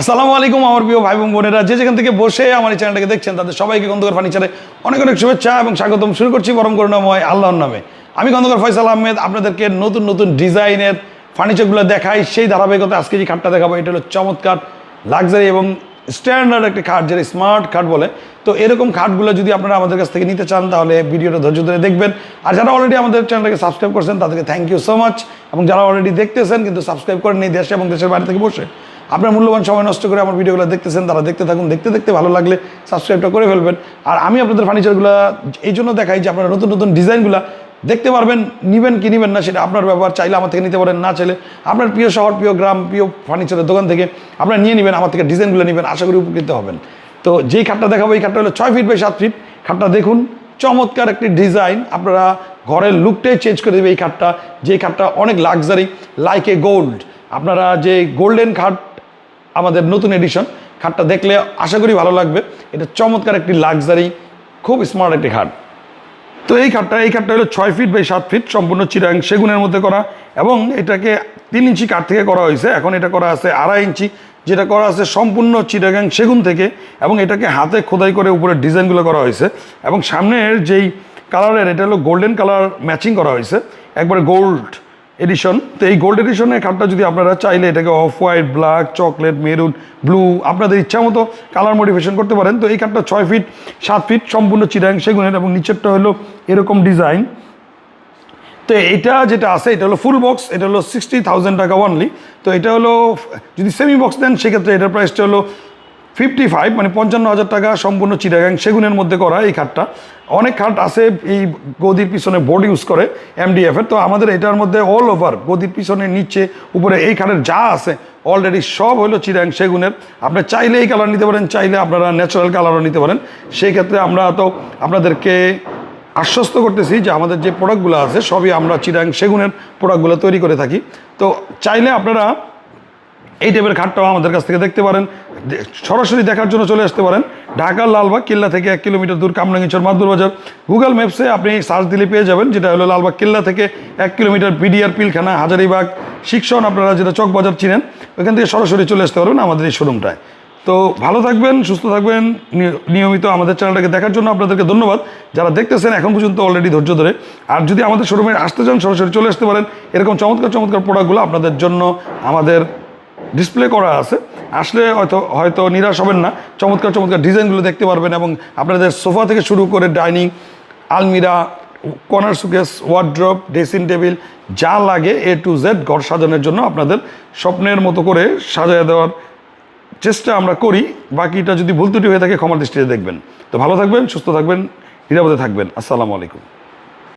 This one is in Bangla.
আসসালামু আলাইকুম, আমার প্রিয় ভাই বোন বোনেরা। যে যেখান থেকে বসে আমার এই চ্যানেলটাকে দেখছেন, তাদের সবাইকে গন্ধকার ফার্নিচারে অনেক অনেক শুভেচ্ছা এবং স্বাগতম। শুরু করছি পরম করুণাময় আল্লাহর নামে। আমি গন্ধকার ফয়সাল আহমেদ, আপনাদেরকে নতুন নতুন ডিজাইনের ফার্নিচারগুলো দেখাই। সেই ধারাবাহিকতা আজকে যে খাটটা দেখাবো, এটা হলো চমৎকার লাক্সারি এবং স্ট্যান্ডার্ড একটা খাট, যেটা স্মার্ট খাট বলে। তো এরকম খাটগুলো যদি আপনারা আমাদের কাছ থেকে নিতে চান, তাহলে ভিডিওটা ধৈর্য ধরে দেখবেন। আর যারা অলরেডি আমাদের চ্যানেলটাকে সাবস্ক্রাইব করছেন, তাদেরকে থ্যাংক ইউ সো মাচ এবং যারা অলরেডি দেখতেছেন, কিন্তু সাবস্ক্রাইব করেন এই দেশে এবং দেশের বাইরে থেকে বসে আপনার মূল্যবান সময় নষ্ট করে আমার ভিডিওগুলো দেখতেছেন, তারা দেখতে থাকুন, দেখতে দেখতে ভালো লাগলে সাবস্ক্রাইবটা করে ফেলবেন। আর আমি আপনাদের ফার্নিচারগুলো এই জন্য দেখাই যে আপনারা নতুন নতুন ডিজাইনগুলো দেখতে পারবেন, নিবেন কি নিবেন না সেটা আপনার ব্যাপার চাইলে আমার থেকে নিতে পারেন, না চাইলে আপনার প্রিয় শহর, প্রিয় গ্রাম, প্রিয় ফার্নিচারের দোকান থেকে আপনারা নিয়ে নেবেন, আমার থেকে ডিজাইনগুলো নেবেন, আশা করি উপকৃত হবেন। তো যেই খাটটা দেখাবো, এই খাটটা হলো ছয় ফিট বাই সাত ফিট খাটটা দেখুন, চমৎকার একটি ডিজাইন আপনারা ঘরের লুকটাই চেঞ্জ করে দেবে এই খাটটা। যে খাটটা অনেক লাক্সারি লাইক এ গোল্ড আপনারা যে গোল্ডেন খাট আমাদের নতুন এডিশন খাটটা দেখলে আশা করি ভালো লাগবে। এটা চমৎকার একটি লাক্সারি খুব স্মার্ট একটি খাট। তো এই খাটটা এই খাটটা হলো ছয় ফিট বাই সাত ফিট সম্পূর্ণ চিরাং সেগুনের মধ্যে করা এবং এটাকে তিন ইঞ্চি কাঠ থেকে করা হয়েছে। এখন এটা করা আছে আড়াই ইঞ্চি। যেটা করা আছে সম্পূর্ণ চিটাগাং সেগুন থেকে এবং এটাকে হাতে খোদাই করে উপরে ডিজাইনগুলো করা হয়েছে এবং সামনের যেই কালারের এটা হলো গোল্ডেন কালার ম্যাচিং করা হয়েছে। একবারে গোল্ড এডিশন তো এই গোল্ড এডিশনের খাটটা যদি আপনারা চাইলে এটাকে off white black chocolate maroon blue আপনাদের ইচ্ছা মতো কালার মডিফিকেশন করতে পারেন। তো এই খাটটা ছয় ফিট সাত ফিট সম্পূর্ণ চিরাং সেগুনের এবং নিচেরটা হলো এরকম ডিজাইন তো এটা যেটা আছে, এটা হলো ফুল বক্স এটা হলো সিক্সটি থাউজেন্ড টাকা অনলি তো এটা হলো, যদি সেমি বক্স দেন, সেক্ষেত্রে এটার প্রাইসটা হলো ফিফটি ফাইভ মানে পঞ্চান্ন হাজার টাকা সম্পূর্ণ চিটাগাং সেগুনের মধ্যে করা এই খাটটা। অনেক খাট আছে এই গদির পিছনে বোর্ড ইউজ করে এমডিএফ এর। তো আমাদের এটার মধ্যে অল ওভার গদির পিছনে, নিচে, উপরে এই খাটের যা আছে অলরেডি সব হলো চিরাং সেগুনের। আপনি চাইলে এই কালার নিতে পারেন, চাইলে আপনারা ন্যাচারাল কালারও নিতে পারেন। সেই ক্ষেত্রে আমরা তো আপনাদেরকে আশ্বস্ত করতেছি যে আমাদের যে প্রোডাক্টগুলো আছে, সবই আমরা চিরাং সেগুনের প্রোডাক্টগুলো তৈরি করে থাকি। তো চাইলে আপনারা এই টাইপের ঘাটটাও আমাদের কাছ থেকে দেখতে পারেন। সরাসরি দেখার জন্য চলে আসতে পারেন। ঢাকার লালবাগ কিল্লা থেকে এক কিলোমিটার দূর কামরাঙ্গিচর মাদুর বাজার। গুগল ম্যাপসে আপনি সার্চ দিলে পেয়ে যাবেন, যেটা হলো লালবাগ কিল্লা থেকে এক কিলোমিটার বিডিআর পিলখানা, হাজারিবাগ শিক্ষণ আপনারা যেটা চকবাজার চিনেন ওইখান থেকে সরাসরি চলে আসতে পারবেন আমাদের এই শোরুমটায় তো ভালো থাকবেন, সুস্থ থাকবেন নিয়মিত আমাদের চ্যানেলটাকে দেখার জন্য আপনাদেরকে ধন্যবাদ। যারা দেখতেছেন এখন পর্যন্ত অলরেডি ধৈর্য ধরে, আর যদি আমাদের শোরুমে আসতে চান, সরাসরি চলে আসতে পারেন। এরকম চমৎকার চমৎকার প্রোডাক্টগুলো আপনাদের জন্য আমাদের ডিসপ্লে করা আছে। আসলে হয়তো হয়তো নিরাশ হবেন না। চমৎকার চমৎকার ডিজাইনগুলো দেখতে পারবেন এবং আপনাদের সোফা থেকে শুরু করে ডাইনিং, আলমিরা, corner showcase wardrobe dressing table যা লাগে এ টু জেড ঘর সাজানোর জন্য আপনাদের স্বপ্নের মতো করে সাজায় দেওয়ার চেষ্টা আমরা করি। বাকিটা যদি ভুল ত্রুটি হয়ে থাকে ক্ষমার দৃষ্টিতে দেখবেন। তো ভালো থাকবেন, সুস্থ থাকবেন, নিরাপদে থাকবেন। আসসালামু আলাইকুম।